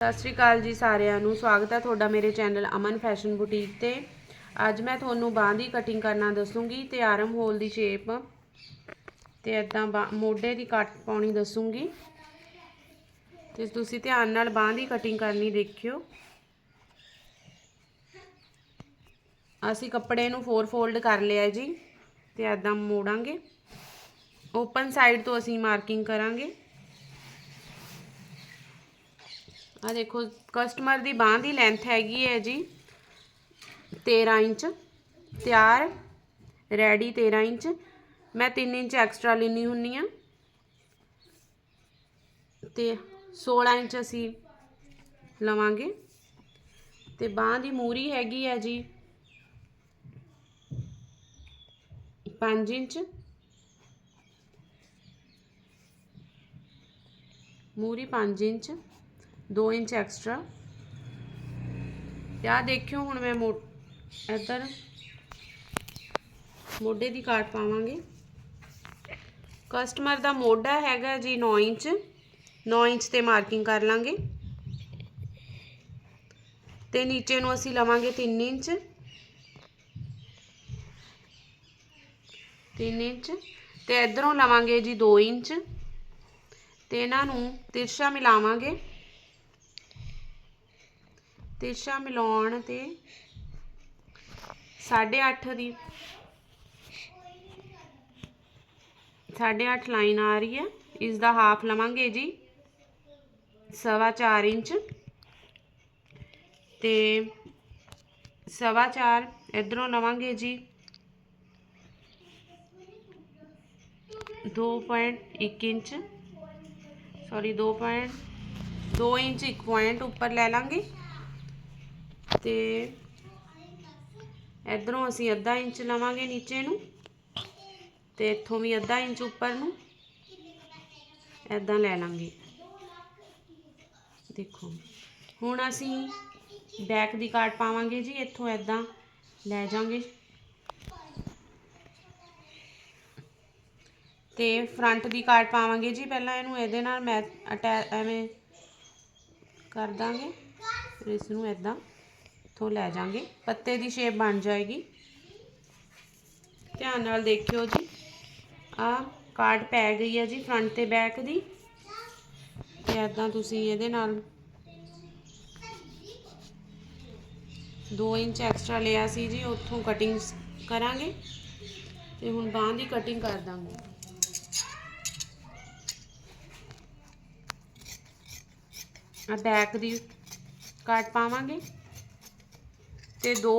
ਸਤਿ ਸ਼੍ਰੀ ਅਕਾਲ ਜੀ ਸਾਰਿਆਂ ਨੂੰ। ਸਵਾਗਤ ਹੈ ਤੁਹਾਡਾ ਮੇਰੇ ਚੈਨਲ ਅਮਨ ਫੈਸ਼ਨ ਬੁਟੀਕ ਤੇ। ਅੱਜ ਮੈਂ ਤੁਹਾਨੂੰ ਬਾਂਹ ਦੀ ਕਟਿੰਗ ਕਰਨਾ ਦੱਸੂਗੀ ਤੇ ਆਰਮ ਹੋਲ ਦੀ ਸ਼ੇਪ ਤੇ ਇਦਾਂ ਮੋਢੇ ਦੀ ਕੱਟ ਪਾਉਣੀ ਦੱਸੂਗੀ। ਤੇ ਤੁਸੀਂ ਧਿਆਨ ਨਾਲ ਬਾਂਹ ਦੀ ਕਟਿੰਗ ਕਰਨੀ ਦੇਖਿਓ। ਅਸੀਂ ਕੱਪੜੇ ਨੂੰ ਫੋਰ ਫੋਲਡ ਕਰ ਲਿਆ ਜੀ ਤੇ ਇਦਾਂ ਮੋੜਾਂਗੇ। ਓਪਨ ਸਾਈਡ ਤੋਂ ਅਸੀਂ ਮਾਰਕਿੰਗ ਕਰਾਂਗੇ। ਆ ਦੇਖੋ ਕਸਟਮਰ ਦੀ ਬਾਹ ਦੀ ਲੈਂਥ ਹੈਗੀ ਹੈ ਜੀ 13 ਇੰਚ, ਤਿਆਰ ਰੈਡੀ 13 ਇੰਚ। ਮੈਂ 3 ਇੰਚ ਐਕਸਟਰਾ ਲੈਣੀ ਹੁੰਨੀ ਆ। ਤੇ 16 ਇੰਚ ਅਸੀਂ ਲਵਾਂਗੇ। ਤੇ ਬਾਹ ਦੀ ਮੂਰੀ ਹੈਗੀ ਹੈ ਜੀ 5 ਇੰਚ। ਮੂਰੀ 5 ਇੰਚ। 2 inch extra. ਤੇ ਆ ਦੇਖਿਓ ਹੁਣ ਮੈਂ ਮੋ ਇੱਧਰ ਮੋਢੇ ਦੀ ਕਾਟ ਪਾਵਾਂਗੇ। ਕਸਟਮਰ ਦਾ ਮੋਢਾ ਹੈਗਾ ਜੀ 9 ਇੰਚ। 9 ਇੰਚ ਤੇ ਮਾਰਕਿੰਗ ਕਰ ਲਾਂਗੇ। ਤੇ ਨੀਚੇ ਨੂੰ ਅਸੀਂ ਲਵਾਂਗੇ 3 ਇੰਚ। 3 ਇੰਚ। ਤੇ ਇਧਰੋਂ ਲਵਾਂਗੇ ਜੀ 2 ਇੰਚ। ਤੇ ਇਹਨਾਂ ਨੂੰ ਤਿਰਛਾ ਮਿਲਾਵਾਂਗੇ। ਤਿਰਛਾ ਮਿਲਾਉਣ ਤੇ 8.5 ਦੀ 8.5 ਲਾਈਨ ਆ ਰਹੀ ਹੈ। ਇਸ ਦਾ ਹਾਫ ਲਵਾਂਗੇ ਜੀ, ਸਵਾ 4 ਇੰਚ। ਤੇ ਸਵਾ 4 ਇਧਰੋਂ ਲਵਾਂਗੇ ਜੀ 2.1 ਇੰਚ। ਸੌਰੀ 2.2 ਇੰਚ ਇੱਕ ਪੁਆਇੰਟ ਉੱਪਰ ਲੈ ਲਾਂਗੇ। ਤੇ ਇਧਰੋਂ ਅਸੀਂ ਅੱਧਾ ਇੰਚ ਲਵਾਂਗੇ ਨੀਚੇ ਨੂੰ ਤੇ ਇੱਥੋਂ ਵੀ ਅੱਧਾ ਇੰਚ ਉੱਪਰ ਨੂੰ ਐਦਾਂ ਲੈ ਲਾਂਗੇ। ਦੇਖੋ, ਹੁਣ ਅਸੀਂ ਬੈਕ ਦੀ ਕਾਟ ਪਾਵਾਂਗੇ ਜੀ, ਇੱਥੋਂ ਐਦਾਂ ਲੈ ਜਾਾਂਗੇ ਤੇ ਫਰੰਟ ਦੀ ਕਾਟ ਪਾਵਾਂਗੇ ਜੀ, ਪਹਿਲਾਂ ਇਹਨੂੰ ਇਹਦੇ ਨਾਲ ਮੈਂ ਐਵੇਂ ਕਰ ਦਾਂਗੇ, ਫਿਰ ਇਸ ਨੂੰ ਐਦਾਂ ਇੱਥੋਂ ਲੈ ਜਾਾਂਗੇ ਪੱਤੇ ਦੀ ਸ਼ੇਪ ਬਣ ਜਾਏਗੀ। ਧਿਆਨ ਨਾਲ ਦੇਖਿਓ ਜੀ। ਆ ਕਾਰਡ ਪੈ ਗਈ ਹੈ ਜੀ ਫਰੰਟ ਤੇ ਬੈਕ ਦੀ। ਤੇ ਐਦਾਂ ਤੁਸੀਂ ਇਹਦੇ ਨਾਲ 2 ਇੰਚ ਐਕਸਟਰਾ ਲਿਆ ਸੀ ਜੀ, ਉੱਥੋਂ ਕਟਿੰਗ ਕਰਾਂਗੇ। ਤੇ ਹੁਣ ਬਾਹਾਂ ਦੀ ਕਟਿੰਗ ਕਰ ਦਾਂਗੇ। ਆ ਬੈਕ ਦੀ ਕੱਟ ਪਾਵਾਂਗੇ। ਤੇ ਦੋ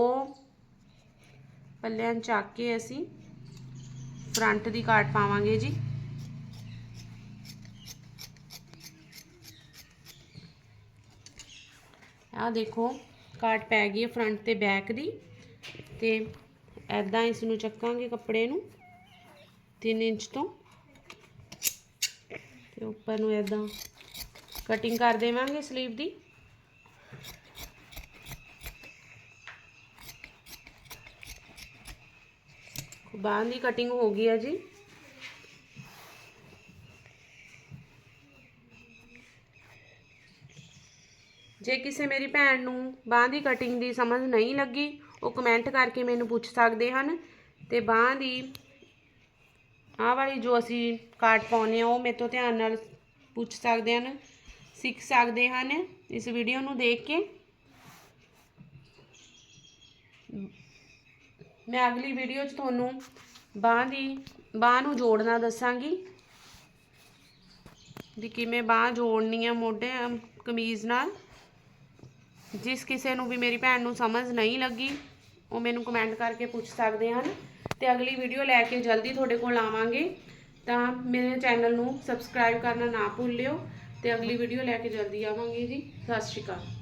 ਪੱਲਿਆਂ ਚੱਕ ਕੇ ਅਸੀਂ ਫਰੰਟ ਦੀ ਕਾਟ ਪਾਵਾਂਗੇ ਜੀ। ਆ ਦੇਖੋ, ਕਾਟ ਪੈ ਗਈ ਹੈ ਫਰੰਟ ਤੇ ਬੈਕ ਦੀ ਤੇ ਐਦਾਂ ਇਸ ਨੂੰ ਚੱਕਾਂਗੇ ਕੱਪੜੇ ਨੂੰ 3 ਇੰਚ ਤੋਂ। ਤੇ ਉੱਪਰ ਨੂੰ ਐਦਾਂ ਕਟਿੰਗ ਕਰ ਦੇਵਾਂਗੇ ਸਲੀਵ ਦੀ। ਬਾਹਾਂ ਦੀ ਕਟਿੰਗ ਹੋ ਗਈ ਹੈ ਜੀ। ਜੇ ਕਿਸੇ ਮੇਰੀ ਭੈਣ ਨੂੰ ਬਾਹਾਂ ਦੀ ਕਟਿੰਗ ਦੀ ਸਮਝ ਨਹੀਂ ਲੱਗੀ, ਉਹ ਕਮੈਂਟ ਕਰਕੇ ਮੈਨੂੰ ਪੁੱਛ ਸਕਦੇ ਹਨ। ਤੇ ਬਾਹਾਂ ਦੀ ਆਹ ਵਾਲੀ ਜੋ ਅਸੀਂ ਕਾਟ ਪਾਉਨੇ ਆ ਉਹ ਮੇਰੇ ਤੋਂ ਧਿਆਨ ਨਾਲ ਪੁੱਛ ਸਕਦੇ ਹਨ, ਸਿੱਖ ਸਕਦੇ ਹਨ ਇਸ ਵੀਡੀਓ ਨੂੰ ਦੇਖ ਕੇ। ਮੈਂ ਅਗਲੀ ਵੀਡੀਓ 'ਚ ਤੁਹਾਨੂੰ ਬਾਹ ਦੀ, ਬਾਹ ਨੂੰ ਜੋੜਨਾ ਦੱਸਾਂਗੀ। ਵੀ ਕਿਵੇਂ ਬਾਹ ਜੋੜਨੀ ਆ ਮੋਢੇ ਕਮੀਜ਼ ਨਾਲ। ਜਿਸ ਕਿਸੇ ਨੂੰ ਵੀ ਮੇਰੀ ਭੈਣ ਨੂੰ ਸਮਝ ਨਹੀਂ ਲੱਗੀ, ਉਹ ਮੈਨੂੰ ਕਮੈਂਟ ਕਰਕੇ ਪੁੱਛ ਸਕਦੇ ਹਨ। ਤੇ ਅਗਲੀ ਵੀਡੀਓ ਲੈ ਕੇ ਜਲਦੀ ਤੁਹਾਡੇ ਕੋਲ ਆਵਾਂਗੇ। ਤਾਂ ਮੇਰੇ ਚੈਨਲ ਨੂੰ ਸਬਸਕ੍ਰਾਈਬ ਕਰਨਾ ਨਾ ਭੁੱਲਿਓ। ਤੇ ਅਗਲੀ ਵੀਡੀਓ ਲੈ ਕੇ ਜਲਦੀ ਆਵਾਂਗੇ ਜੀ। ਸਤਿ ਸ਼੍ਰੀ ਅਕਾਲ।